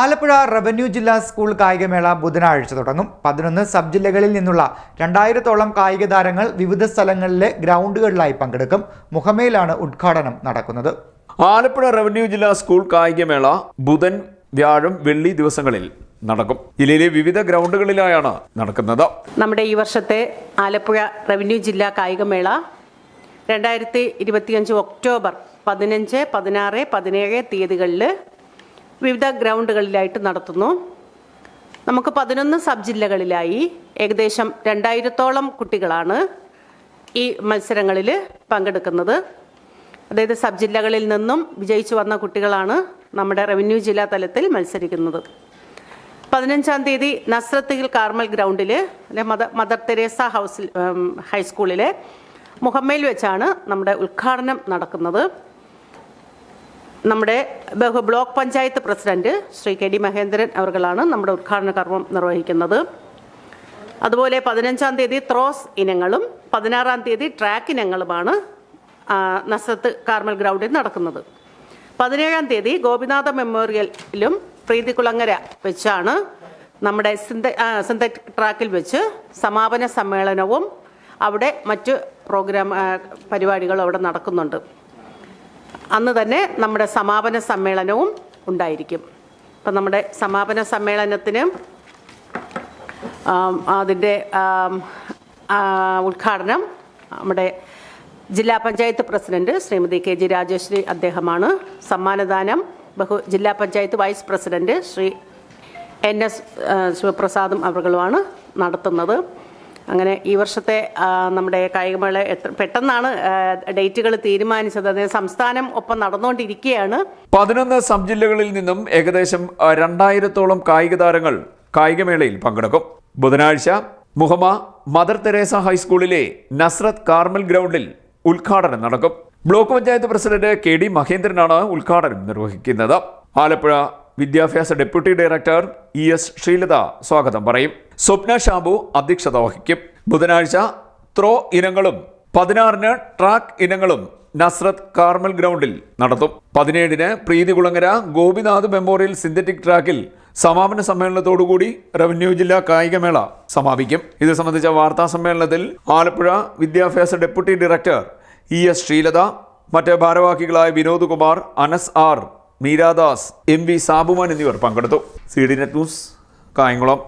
Alappuzha revenue ജില്ലാ school കായികമേള ബുധനാഴ്ച തുടങ്ങും. പതിനൊന്ന് സബ് ജില്ലകളിൽ നിന്നുള്ള രണ്ടായിരത്തോളം കായിക താരങ്ങൾ വിവിധ സ്ഥലങ്ങളിലെ ഗ്രൗണ്ടുകളിലായി പങ്കെടുക്കും. മുഖമേലാണ് ഉദ്ഘാടനം നടക്കുന്നത്. ആലപ്പുഴ റവന്യൂ ജില്ലാ സ്കൂൾ കായികമേള ബുധൻ വ്യാഴം വെള്ളി ദിവസങ്ങളിൽ നടക്കും. ജില്ലയിലെ വിവിധ ഗ്രൗണ്ടുകളിലായാണ് നടക്കുന്നത്. നമ്മുടെ ഈ വർഷത്തെ ആലപ്പുഴ റവന്യൂ ജില്ലാ കായികമേള രണ്ടായിരത്തി ഇരുപത്തിയഞ്ച് ഒക്ടോബർ പതിനഞ്ച് പതിനാറ് പതിനേഴ് തീയതികളിൽ വിവിധ ഗ്രൗണ്ടുകളിലായിട്ട് നടത്തുന്നു. നമുക്ക് പതിനൊന്ന് സബ് ജില്ലകളിലായി ഏകദേശം രണ്ടായിരത്തോളം കുട്ടികളാണ് ഈ മത്സരങ്ങളിൽ പങ്കെടുക്കുന്നത്. അതായത് സബ് ജില്ലകളിൽ നിന്നും വിജയിച്ചു വന്ന കുട്ടികളാണ് നമ്മുടെ റവന്യൂ ജില്ലാ തലത്തിൽ മത്സരിക്കുന്നത്. പതിനഞ്ചാം തീയതി നസ്രത്തിൽ കാർമൽ ഗ്രൗണ്ടിൽ അല്ലെ മദർ മദർ തെരേസ ഹൗസിൽ ഹൈസ്കൂളിലെ മുഹമ്മയിൽ വെച്ചാണ് നമ്മുടെ ഉദ്ഘാടനം നടക്കുന്നത്. നമ്മുടെ block panchayat president Shri K D Mahendran അവർകളാണ് നമ്മുടെ ഉദ്ഘാടന കർമ്മം നിർവഹിക്കുന്നത്. അതുപോലെ പതിനഞ്ചാം തീയതി ത്രോസ് ഇനങ്ങളും പതിനാറാം തീയതി ട്രാക്ക് ഇനങ്ങളുമാണ് നസത്ത് കാർമൽ ഗ്രൗണ്ടിൽ നടക്കുന്നത്. പതിനേഴാം തീയതി ഗോപിനാഥ മെമ്മോറിയലിലും പ്രീതികുളങ്ങര വെച്ചാണ് നമ്മുടെ സിന്ത സിന്തറ്റിക് ട്രാക്കിൽ വെച്ച് സമാപന സമ്മേളനവും അവിടെ മറ്റ് പ്രോഗ്രാം പരിപാടികളും അവിടെ നടക്കുന്നുണ്ട്. അന്ന് തന്നെ നമ്മുടെ സമാപന സമ്മേളനവും ഉണ്ടായിരിക്കും. അപ്പം നമ്മുടെ സമാപന സമ്മേളനത്തിന് അതിന്റെ ഉദ്ഘാടനം നമ്മുടെ ജില്ലാ panchayat president Shrimati K G Rajashree അദ്ദേഹമാണ്. സമ്മാനദാനം ബഹു ജില്ലാ panchayat vice president Shri N S ശിവപ്രസാദും അവകളുമാണ് നടത്തുന്നത്. അങ്ങനെ ഈ വർഷത്തെ നമ്മുടെ കായികമേള എത്ര പെട്ടെന്നാണ് ഡേറ്റുകൾ തീരുമാനിച്ചത്. അതായത് സംസ്ഥാനം ഒപ്പം നടന്നുകൊണ്ടിരിക്കുകയാണ്. പതിനൊന്ന് സബ് ജില്ലകളിൽ നിന്നും ഏകദേശം രണ്ടായിരത്തോളം കായിക താരങ്ങൾ കായികമേളയിൽ പങ്കെടുക്കും. ബുധനാഴ്ച മുഹമ്മ മദർ തെരേസ ഹൈസ്കൂളിലെ നസ്രത്ത് കാർമൽ ഗ്രൗണ്ടിൽ ഉദ്ഘാടനം നടക്കും. Block panchayat president K D മഹേന്ദ്രനാണ് ഉദ്ഘാടനം നിർവഹിക്കുന്നത്. ആലപ്പുഴ വിദ്യാഭ്യാസ deputy director E S Sreelatha സ്വാഗതം പറയും. സ്വപ്ന ഷാബു അധ്യക്ഷത വഹിക്കും. ബുധനാഴ്ച ത്രോ ഇനങ്ങളും പതിനാറിന് ട്രാക്ക് ഇനങ്ങളും നസ്രത്ത് കാർമൽ ഗ്രൗണ്ടിൽ നടത്തും. പതിനേഴിന് പ്രീതികുളങ്ങര ഗോപിനാഥ് മെമ്മോറിയൽ സിന്തറ്റിക് ട്രാക്കിൽ സമാപന സമ്മേളനത്തോടുകൂടി റവന്യൂ ജില്ലാ കായികമേള സമാപിക്കും. ഇത് സംബന്ധിച്ച വാർത്താ സമ്മേളനത്തിൽ ആലപ്പുഴ വിദ്യാഭ്യാസ deputy director E S Sreelatha മറ്റ് ഭാരവാഹികളായ Vinod Kumar Anas R Meeradas M V Sabuman എന്നിവർ പങ്കെടുത്തു. C D net news Kayamkulam.